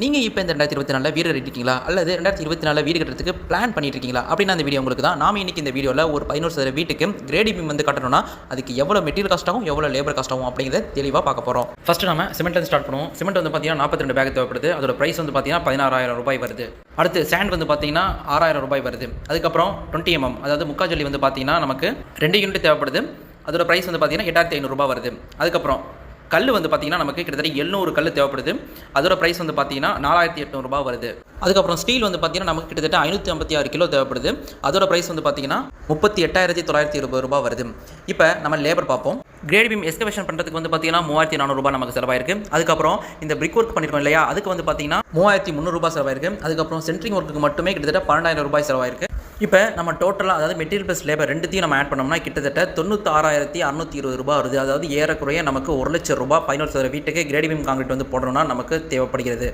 நீங்கள் இப்போ இந்த ரெண்டாயிரத்தி இருபத்தி நாலில் வீடு இருக்கீங்களா அல்லது ரெண்டாயிரத்தி இருபத்தி நாலில் வீடு கட்டுறதுக்கு பிளான் பண்ணிட்டு இருக்கீங்களா அப்படின்னா அந்த வீடியோ உங்களுக்கு தான். நாம இன்னைக்கு இந்த வீடியோவில் ஒரு பதினோரு சதவீத வீட்டுக்கு கிரேடி பீம் வந்து கட்டணும்னா அதுக்கு எவ்வளோ மெட்டீரியல் காஸ்ட் ஆகும் எவ்வளோ லேபர் காஸ்ட் ஆகும் அப்படிங்கிறத தெளிவாக பார்க்க போகிறோம் ஃபஸ்ட்டு நம்ம சிமெண்ட் ஸ்டார்ட் பண்ணுவோம். சிமெண்ட் வந்து பார்த்தீங்கன்னா நாற்பத்தி ரெண்டு பேக் தேவைப்படுது. அதோட ப்ரைஸ் வந்து பார்த்தீங்கன்னா பதினாறாயிரம் ரூபாய் வருது. அடுத்து சேண்ட் வந்து பார்த்தீங்கன்னா ஆறாயிரம் ரூபாய் வருது. அதுக்கப்புறம் டுவெண்ட்டி எம்எம் mm, அதாவது முக்கா ஜல்லி வந்து பார்த்தீங்கன்னா நமக்கு ரெண்டு யூனிட் தேவைப்படுது. அதோட ப்ரைஸ் வந்து பார்த்தீங்கன்னா எட்டாயிரத்தி ஐநூறுரூபா வருது. அதுக்கப்புறம் கல் வந்து பார்த்தீங்கன்னா நமக்கு கிட்டத்தட்ட எழுநூறு கல் தேவைப்படுது. அதோட ப்ரைஸ் வந்து பார்த்தீங்கன்னா நாலாயிரத்தி எட்நூறுபா வருது. அதுக்கப்புறம் ஸ்டீல் வந்து பார்த்தீங்கன்னா நமக்கு கிட்டத்தட்ட ஐநூற்றி ஐம்பத்தி ஆறு கிலோ தேவைப்படுது. அதோட ப்ரைஸ் வந்து பார்த்தீங்கன்னா முப்பத்தி எட்டாயிரத்தி தொள்ளாயிரத்தி இருபது ரூபா வருது. இப்போ நம்ம லேபர் பார்ப்போம். கிரேட் பீம் எஸ்கவேஷன் பண்ணுறதுக்கு வந்து பார்த்தீங்கன்னா மூவாயிரத்தி நானூறுபா நமக்கு செலவாயிருக்கு. அதுக்கப்புறம் இந்த பிரிக் ஒர்க் பண்ணியிருக்கோம் இல்லையா? அதுக்கு வந்து பார்த்தீங்கன்னா மூவாயிரத்தி முந்நூறுபா செலவாயிருக்கு. அதுக்கப்புறம் சென்ட்ரிங் ஒர்க்குக்கு மட்டுமே கிட்டத்தட்ட பன்னெண்டாயிரம் ரூபாய் செலவாயிருக்கு. இப்போ நம்ம டோட்டலாக அதாவது மெட்டீரியல் ப்ளஸ் லேபர் ரெண்டுத்தையும் நம்ம ஆட் பண்ணோம்னா கிட்டத்தட்ட தொண்ணூத்தாறாயிரத்தி அறுநூத்தி இருபது ரூபாய் வருது. அதாவது ஏறக்குறைய நமக்கு ஒரு லட்சம் ரூபாய் பதினோரு சதவீத வீட்டுக்கு கிரேடி காங்கிரீட் வந்து போடணும்னா நமக்கு தேவைப்படுகிறது.